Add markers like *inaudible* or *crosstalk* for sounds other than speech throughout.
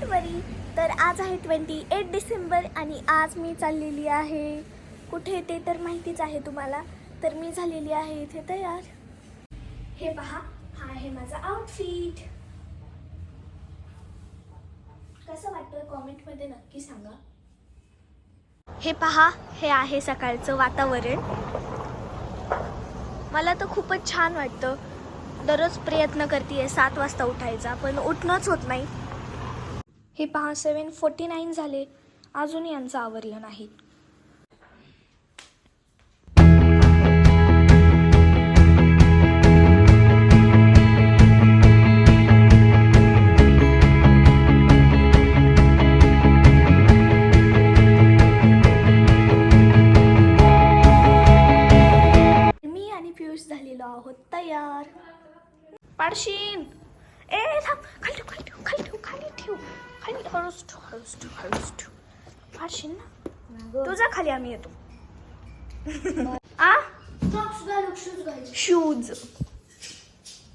Don't वरी तर आज आहे ट्वेंटी एट डिसेंबर आणि आज मी चाललेली आहे. कुठे ते तर माहितीच आहे तुम्हाला. तर मी झालेली आहे इथे तयार. हे पहा हा आहे माझा आउटफिट कसं वाटतं कॉमेंटमध्ये नक्की सांगा. हे पहा हे आहे सकाळचं वातावरण. मला तर खूपच छान वाटतं. दररोज प्रयत्न करते सात वाजता उठायचा पण उठणंच होत नाही. हे पहा सेवन फोर्टी नाईन झाले. अजून यांचं आवरलं नाही. मी आणि झालेलो आहोत तयार. पाडशीन. ए खाली ठेव खाली ठेव खाली ठेव. खाली हळूच ठेव हळूच ठेव हळूच ठेव ना? तुझा खाली आम्ही येतो. आ? शूज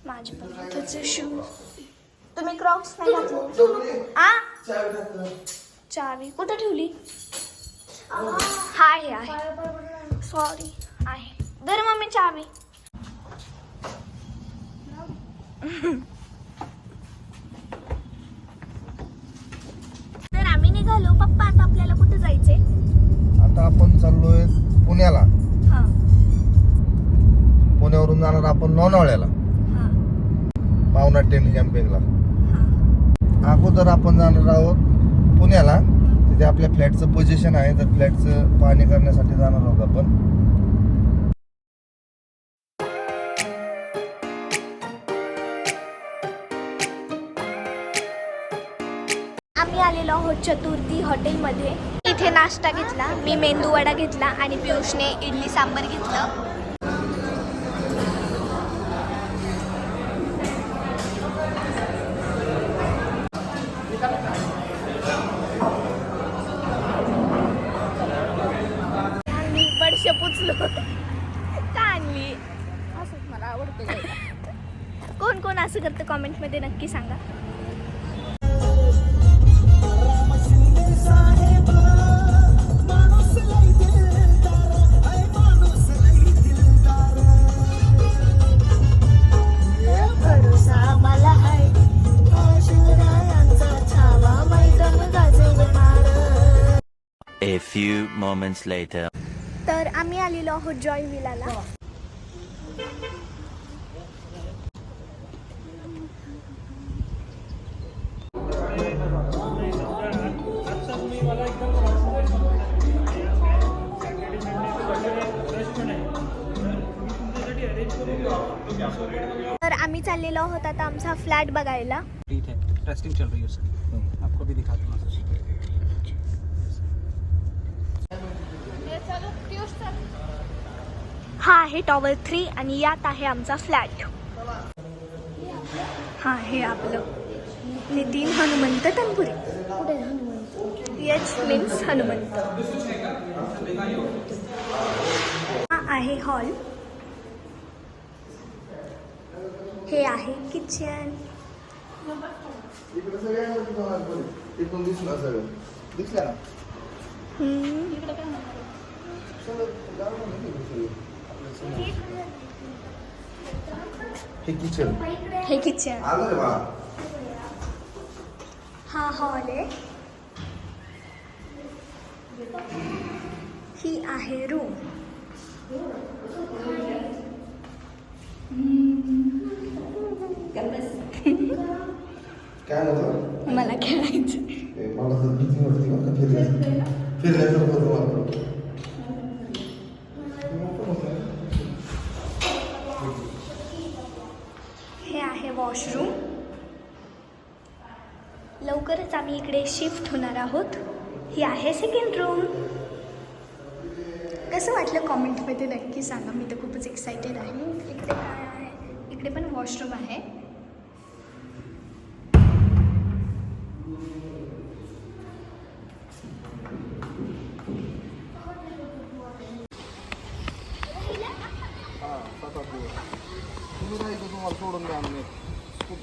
माझे पण शूज तुम्ही क्रॉक्स नाही घातले? आ? चावी कुठं ठेवली? हाय आहे सॉरी आहे. दर मम्मी चावी *laughs* तर आम्ही निघालो पप्पा आता आपल्याला कुठे जायचे आता आपण चाललोय पुण्याला. हा. पुण्यावरून जाणार आपण लोणावळ्याला. हा. पावना टेंट कॅम्पिंगला. हा. अगोदर आपण जाणार आहोत पुण्याला. तिथे आपल्या फ्लॅटचं पोझिशन आहे तर फ्लॅटचं पाहणी करण्यासाठी जाणार आहोत आपण. आम्ही आलेलो आहोत चतुर्थी हॉटेलमध्ये. इथे नाश्ता घेतला मी मेंदू वडा घेतला आणि पियुषने इडली सांबर घेतलं. पुचलो का आणली असंच मला आवडतं. कोण कोण असं करतं कॉमेंटमध्ये नक्की सांगा. A few moments later. तर आम्ही आलेलो आहोत जॉय विलाला. तर आम्ही चाललेलो आहोत आता आमचा फ्लॅट बघायला. कंप्लीट टेस्टिंग चल रही उसकी। आपको भी दिखा हा आहे टॉवर थ्री आणि यात आहे आमचा फ्लॅट. हा हे आपलं. Nitin Hanumant Tanpure H means Hanumant. हा आहे हॉल. हे आहे किचन दिसल्या ना? हे किचन हे किचन आलं रे बाळा हा हॉल आहे. ही आहे रूम काय होतं मला खेळायचं. मला तर भीती वाटते बरं का फिरण्याचं फिरण्याचं होतं मला हे आहे वॉशरूम लवकरच आम्ही इकडे शिफ्ट होणार आहोत. ही आहे सेकंड रूम कसं वाटलं कॉमेंटमध्ये नक्की सांगा. मी तर खूपच एक्सायटेड आहे. इकडे काय आहे? इकडे पण वॉशरूम आहे. सोडून द्या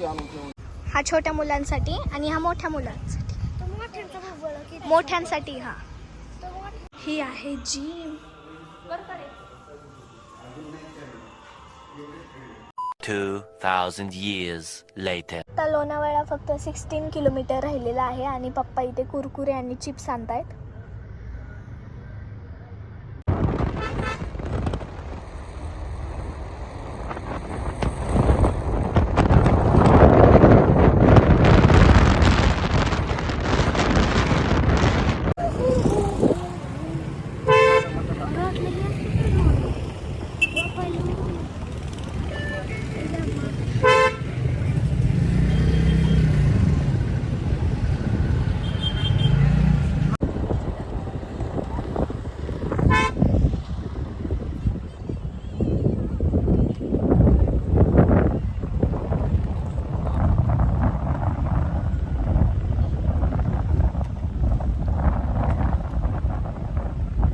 आणून ठेवून? हा छोट्या मुलांसाठी आणि हा मोठ्या मुलांसाठी. मोठ्यांसाठी हा. ही आहे जिम 2,000 years later. आता लोणावळा फक्त सिक्स्टीन किलोमीटर राहिलेला आहे आणि पप्पा इथे कुरकुरे आणि चिप्स आणतायत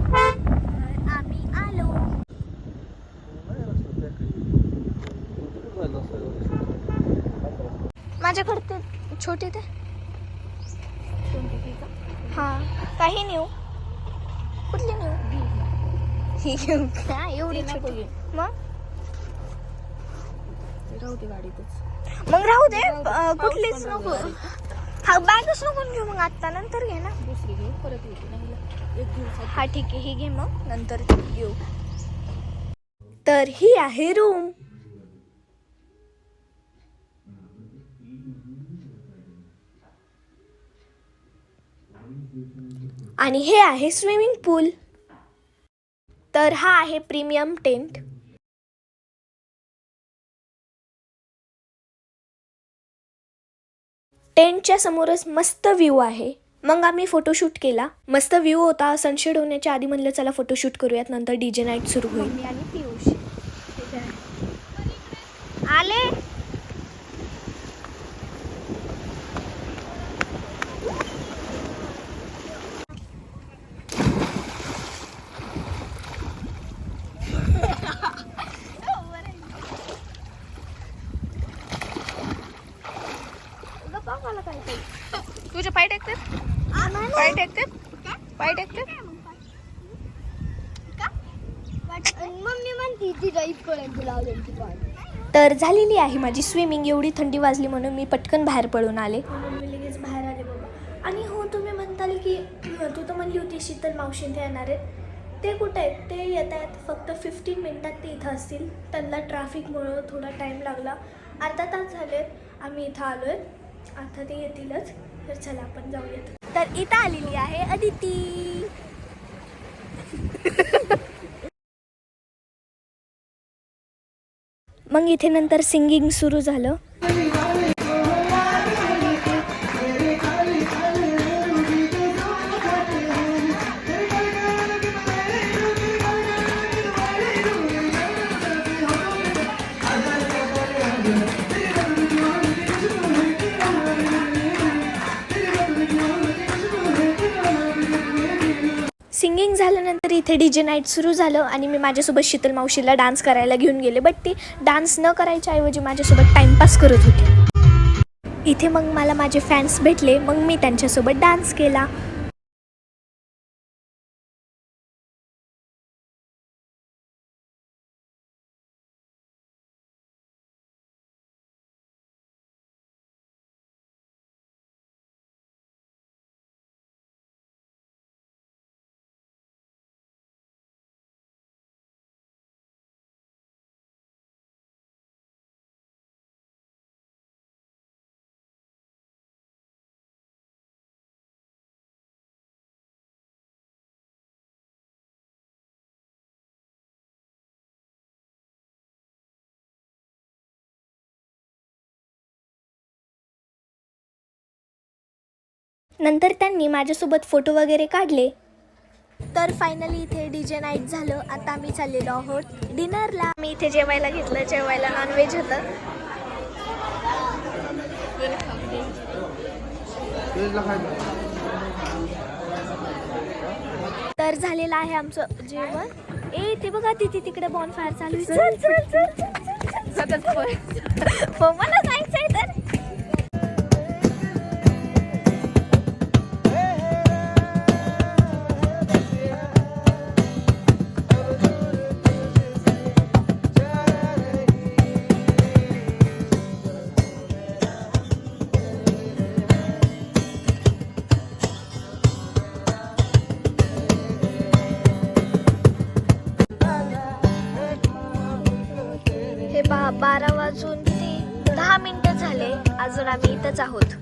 आम्ही आलो माझ्याकडे ते छोटे ते हा काही नेऊ कुठली नेऊ ही? घेऊ का एवढी छोटी? मग? मग राहू दे अं, कुठलीच नको. हा बॅगच नको घेऊ मग आत्ता नंतर घे ना. हा ठीक आहे ही घे मग नंतर घेऊ. तर ही आहे रूम. आणि हे आहे स्विमिंग पूल. तर हा आहे प्रीमियम टेंट. टेंटच्या समोरच मस्त व्ह्यू आहे. मग आम्ही फोटोशूट केला. मस्त व्ह्यू होता. सनशेड होण्याच्या आधी म्हणलं चला फोटोशूट करूयात. नंतर डीजे नाईट सुरू होईल. आणि पियुष आले. तुझे पाय टेकतात पाय टेकतात पाय टेकतात मम्मी म्हणती तर झालेली आहे माझी स्विमिंग एवढी थंडी वाजली म्हणून मी पटकन बाहेर पडून आले. म्हणून मी लगेच बाहेर आले बाबा. आणि हो तुम्ही म्हणताल की तू तर म्हणली होती शीतल मावशी ते येणार आहेत. ते कुठे आहेत? ते येत आहेत फक्त फिफ्टीन मिनटात ते इथं असतील. त्यांना ट्रॅफिकमुळं थोडा टाईम लागला. अर्धा तास झाले आम्ही इथं आलो आहे आता ते येतीलच. तर चला आपण जाऊयात. तर इथं आलेली आहे अदिती. *laughs* मग इथे नंतर सिंगिंग सुरू झालं. इथे डी जे नाईट सुरू झालं आणि मी माझ्यासोबत शीतल मावशीला डान्स करायला घेऊन गेले. बट ती डान्स न करायच्या ऐवजी माझ्यासोबत टाइमपास करत होती. इथे मग मला माझे फॅन्स भेटले. मग मी त्यांच्यासोबत डान्स केला. नंतर त्यांनी माझ्यासोबत फोटो वगैरे काढले. तर फायनली इथे डी जे नाईट झालं. आता आम्ही चाललेलो आहोत डिनरला. मी इथे जेवायला घेतलं. जेवायला नॉनव्हेज होतं. तर झालेलं आहे आमचं जेवण. ए ते बघा तिथे तिकडे बॉन फायर चालू आहे. चल चल चल चल, चल, चल, चल. हो मला जायचंय तर. आम्ही इथंच आहोत.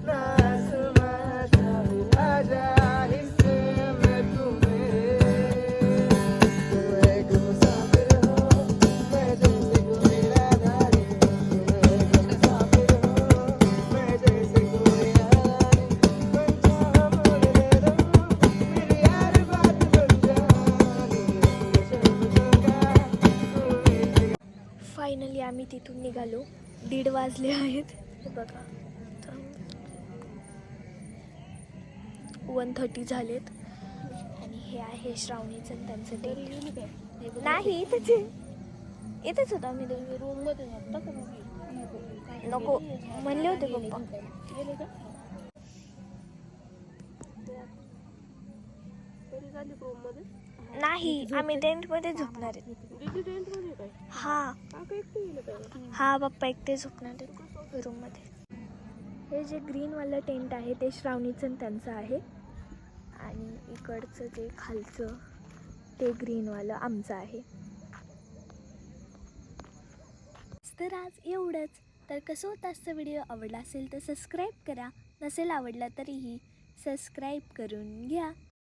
फायनली आम्ही तिथून निघालो. दीड वाजले आहेत. बघा. वन थर्टी झालेत आणि हे आहे श्रावणीचं आणि त्यांचं टेंट नाही इथेच येतच इथेच होतो आम्ही दोन रूममध्ये नको म्हणले होते पप्पा नाही आम्ही टेंटमध्ये झोपणार आहे हा हा पप्पा एकटे झोपणार आहेत रूममध्ये हे जे ग्रीनवालं टेंट आहे ते श्रावणीचं त्यांचं आहे आणि इकडचं जे खालचं ते ग्रीनवालं आमचं आहे. तर आज एवढंच. तर कसं होतं आजचा व्हिडिओ आवडला असेल तर सबस्क्राईब करा. नसेल आवडला तरीही सबस्क्राईब करून घ्या.